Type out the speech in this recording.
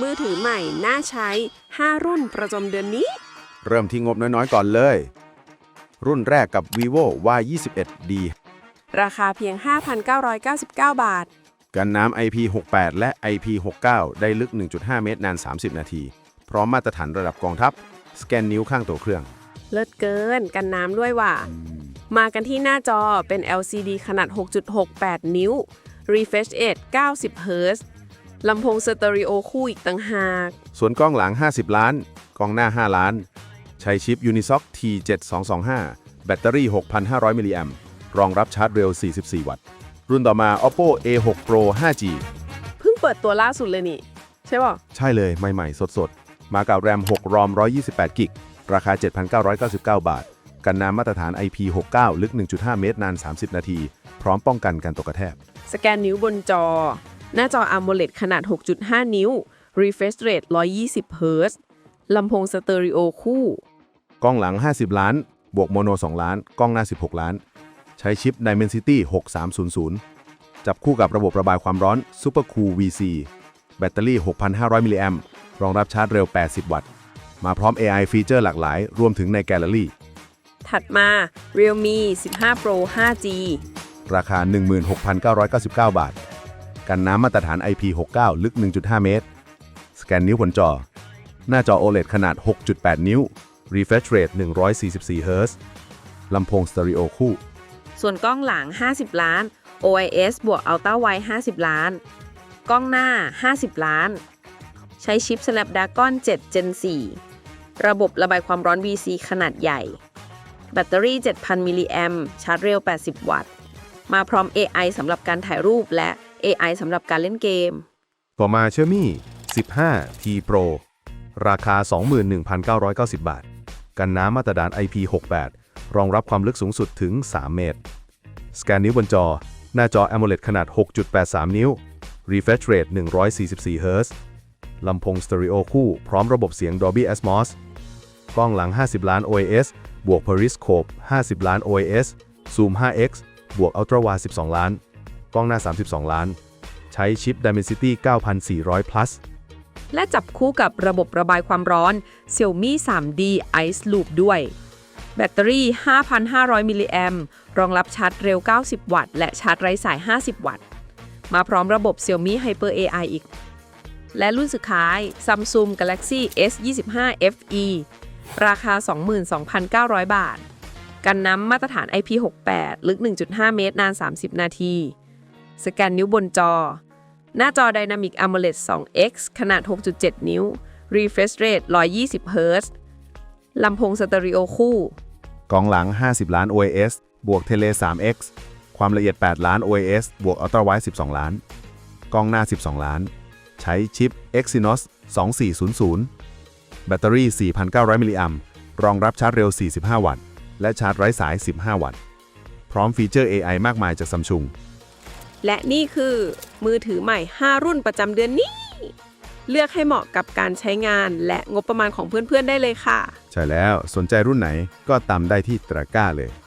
มือถือใหม่น่าใช้ 5 รุ่นประจำเดือนนี้ เริ่มที่งบน้อยๆก่อนเลย รุ่นแรกกับ vivo y 2 1 d ราคาเพียง 5,999 บาท กันน้ำ IP68 และ IP69 ได้ลึก 1.5 เมตรนาน 30 นาที พร้อมมาตรฐานระดับกองทัพ สแกนนิ้วข้างตัวเครื่อง เลิศเกินกันน้ำด้วยว่ะ มากันที่หน้าจอเป็น LCD ขนาด 6.68 นิ้ว Refresh Rate 90 Hz ลำโพงสเตอริโอคู่อีกต่างหาก ส่วนกล้องหลัง 50 ล้าน กล้องหน้า 5 ล้าน ใช้ชิป Unisoc T7225 แบตเตอรี่ 6,500 มิลลิแอมป์รองรับชาร์จเร็ว 44 วัตต์ รุ่นต่อมา Oppo A6 Pro 5G เพิ่งเปิดตัวล่าสุดเลยนี่ ใช่ป่ะ ใช่เลยใหม่ๆ สดๆ มากับแรม 6 รอม 128 กิก ราคา 7,999 บาท กันน้ำมาตรฐาน IP69 ลึก 1.5 เมตรนาน 30 นาที พร้อมป้องกันการตกกระแทก สแกนนิ้วบนจอ หน้าจอ AMOLED ขนาด 6.5 นิ้ว Refresh Rate 120 Hz ลำโพงสเตอริโอคู่ กล้องหลัง 50 ล้าน บวกโมโน 2 ล้าน กล้องหน้า 16 ล้าน ใช้ชิป Dimensity 6300 จับคู่กับระบบระบายความร้อน Super Cool VC แบตเตอรี่ 6,500 มิลลิแอมป์รองรับชาร์จเร็ว 80 วัตต์ มาพร้อม AI ฟีเจอร์หลากหลาย รวมถึงในแกลเลอรี่ ถัดมา Realme 15 Pro 5G ราคา 16,999 บาท กันน้ำมาตรฐาน IP69 ลึก 1.5 เมตร สแกนนิ้วบนจอ หน้าจอ OLED ขนาด 6.8 นิ้ว Refresh Rate 144 Hz ลำโพงสเตอริโอคู่ ส่วนกล้องหลัง 50 ล้าน OIS บวก Ultra Wide 50 ล้าน กล้องหน้า 50 ล้าน ใช้ชิป Snapdragon 7 Gen 4 ระบบระบายความร้อน VC ขนาดใหญ่ แบตเตอรี่ 7,000 มิลลิแอมชาร์จเร็ว 80 วัตต์ มาพร้อม AI สำหรับการถ่ายรูปและ AI สำหรับการเล่นเกม ต่อมา Xiaomi 15 T Pro ราคา 21,990 บาท กันน้ำมาตรฐาน IP68 รองรับความลึกสูงสุดถึง 3 เมตร สแกนนิ้วบนจอ หน้าจอ AMOLED ขนาด 6.83 นิ้ว Refresh Rate 144 Hz ลำโพงสเตอริโอคู่พร้อมระบบเสียง Dolby Atmos กล้องหลัง 50 ล้าน OIS บวก Periscope 50 ล้าน OIS Zoom 5x บวก Ultra Wide 12 ล้าน กล้องหน้า 32 ล้าน ใช้ชิป Dimensity 9400 plus และจับคู่กับระบบระบายความร้อน Xiaomi 3D Ice Loop ด้วย แบตเตอรี่ 5,500 มิลลิแอมรองรับชาร์จเร็ว 90 วัตต์ และชาร์จไร้สาย 50 วัตต์ มาพร้อมระบบ Xiaomi Hyper AI อีก และรุ่นสุดท้าย Samsung Galaxy S25 FE ราคา 22,900 บาท กันน้ำมาตรฐาน IP68 ลึก 1.5 เมตร นาน 30 นาที สแกนนิ้วบนจอ หน้าจอ Dynamic AMOLED 2X ขนาด 6.7 นิ้ว Refresh Rate 120 Hz ลำโพงสเตอริโอคู่กล้องหลัง 50 ล้าน OIS บวก Tele 3X ความละเอียด 8 ล้าน OIS บวก Ultra Wide 12 ล้าน กล้องหน้า 12 ล้าน ใช้ชิป Exynos 2400 แบตเตอรี่ 4,900 มิลลิแอมรองรับชาร์จเร็ว 45 วัตต์ และชาร์จไร้สาย 15 วัตต์ พร้อมฟีเจอร์ AI มากมายจาก Samsung และนี่คือมือถือใหม่ 5 รุ่นประจำเดือนนี้ เลือกให้เหมาะกับการใช้งานและงบประมาณของเพื่อนๆได้เลยค่ะ ใช่แล้วสนใจรุ่นไหนก็ตามได้ที่ตะกร้าเลย